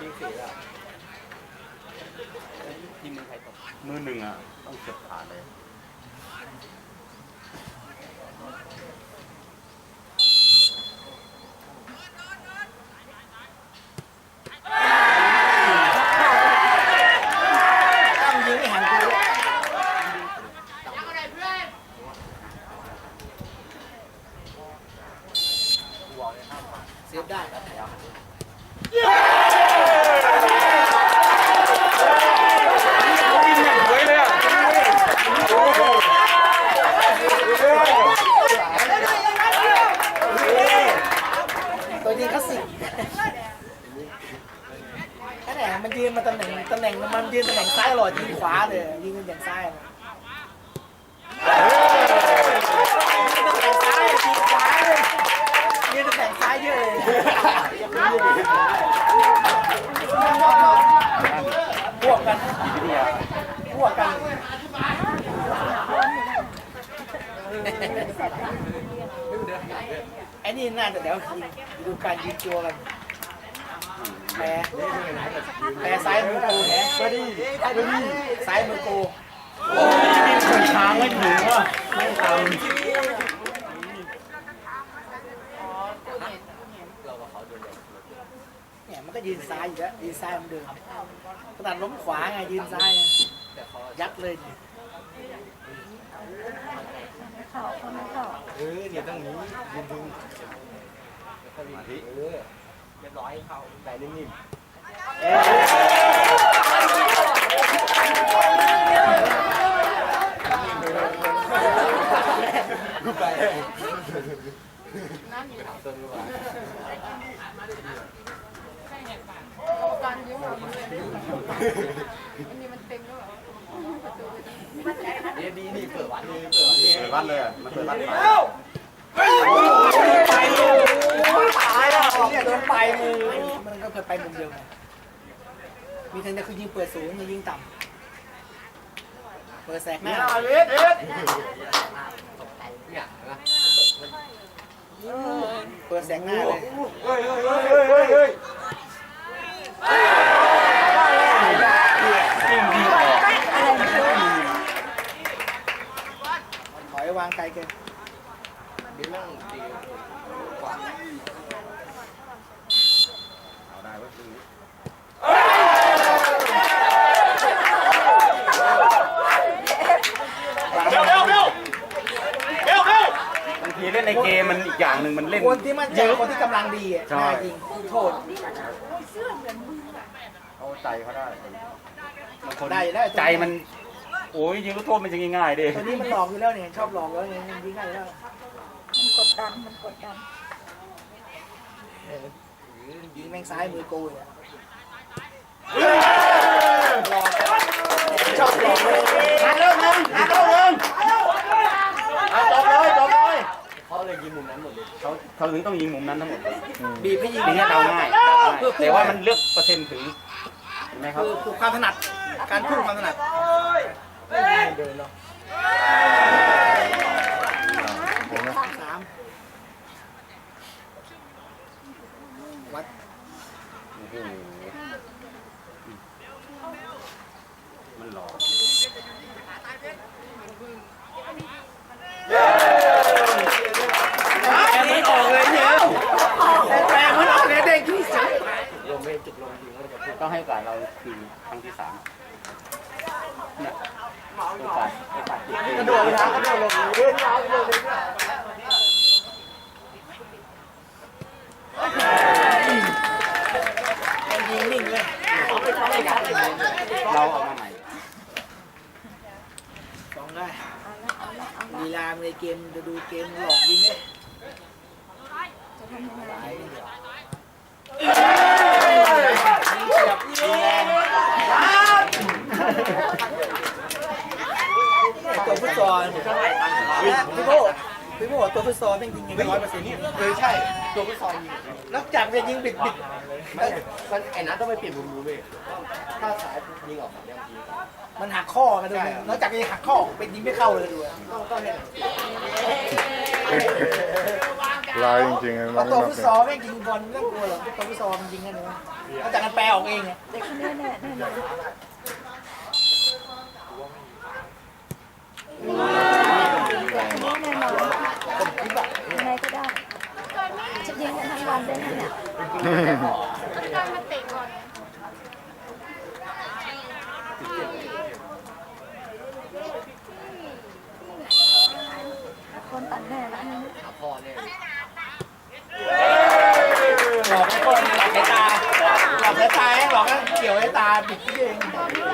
ยิงสี่แล้วทีมเมืองไทยตกมือหนึ่งอะ ต้องเก็บขาดเลย ตั้งยิงไม่หันกูเซฟได้ วิ่งอย่างสวยเลยอะ ตัวยิงคลา สสิกแค่ไหนมันยืนมาตำแหน่งตำแหน่งมันยืนตำแหน่งซ้ายตลอดยิงขวาเลยยิงอย่างซ้ายเลยตำแหน่งซ้ายยิงขวาเลยยืนตำแหน่งซ้ายเยอะเลยพวกกันจิตวิทยาพวกกัน ไอ้นี่น่าจะเดี๋ยวยิงดูการยืนตัวกันแปรแปรซ้ายมือโกแฮะซ้ายมือโกช้างไม่ถึงว่ะไม่ตามเรากับเขาโดนแดงเนี่ยมันก็ยืนซ้ายอยู่แล้วยืนซ้ายเหมันเดิมขนาดล้มขวาไงยืนซ้ายไงแต่ เขายัดเลยดิเออเนี่ยต้องนี้ดึงดึงแล้วก็วิ่งเออเรียบร้อยเขาแต่นิ่มกูไปๆถามต้นว่า การยิ้มเรายิ้มเลยอันนี้มันเต็มแล้วเหรอประตูมันดีดีนี่เปิดวันเลยเปิดวันนี้เปิดวัดเลยอะมันเปิดวัดไปไปเลยตายแล้วเนี่ยโดนไปมือมันก็เปิดไปมุมเดียวไงมีทางเดียวคือยิงเปิดสูงยิงต่ำเปิดแสกหน้าเนี่ยเปิดแสกหน้าเลย เฮ้ยเฮ้ยเฮ้ยเฮ้ยเฮ้ยเฮ้ยจริงดีออก ถ อยวางไกลเกินดีมั่งดีกว่าเอาได้เว้ยซึ่งเร็วเร็วเร็วบางทีเล่นในเกมมันอีกอย่างหนึ่งมันเล่น คนที่มันเจอคนที่กำลังดีอะใช่ น่ายิงโทษเอาใจเขาได้บางคนได้ได้ ใจมัน โอ้ยยิงลูกโทษมันจะง่ายๆดิตัวนี้มันหลอกอยู่แล้วเนี่ยชอบหลอกแล้วเนี่ยยิงได้แล้วมันกดดันมันกดดันยิงแม่งซ้ายมือโกยอะชอบหลอกเลยหาเริ่มหนึ่งหาเริ่มหนึ่งเอาจบเลยจบเลยเขาเลยยิงมุมนั้นหมดเลยเขาเขาถึงต้องยิงมุมนั้นทั้งหมดเลยบีบให้ยิงทีนี้เดาง่ายแต่ว่ามันเลือกเปอร์เซ็นต์ถึงเห็นไหมครับ คือคือความถนัด การพุ่งความถนัด เดินเนาะสามวัดมันหลอกแปลมันออกเลยเนี่ยแปลมันออกเลยเด้งที่สุดลงไม่จุดลงยิงก็จะต้องให้กาสเราคือครั้งที่สาม เนี่ยโอกาสโอกาสติดเกมกระโดดนะกระโดดลงเล่นน้ำลยยิงนิ่งเลยเราเอามาใหม่สองได้ลีลาในเกมจะดูเกมหลอกยิงเลยจะทำยังไงยิงเฉย อนและพี่โบพี่โบตัวฟุตซอลเป็นจริงยิงร้อยเปอร์เซ็นต์นี่เออใช่ ตัวฟุตซอลยิงนอกจากจะยิงบิดบิดไมันไอ้นั้นต้องไปเปลี่ยนมุมดูเว้ยถ้าสายยิงออกแามนวยิง มันหักข้อมาดูนอกจากจะหักข้อเป็นยิงไม่เข้าเลยดูต้องนลายจริงๆน้องตัวฟุตซอลแม่งยิงบอลไม่กลัวหรอกตัวฟุตซอลมันยิงกันเลยนอกจากมันแปลออกเองเน่แน่แน่แน่ หลอกในตาหลอกในตาหลอกเกี่ยวในตาปิดที่เอง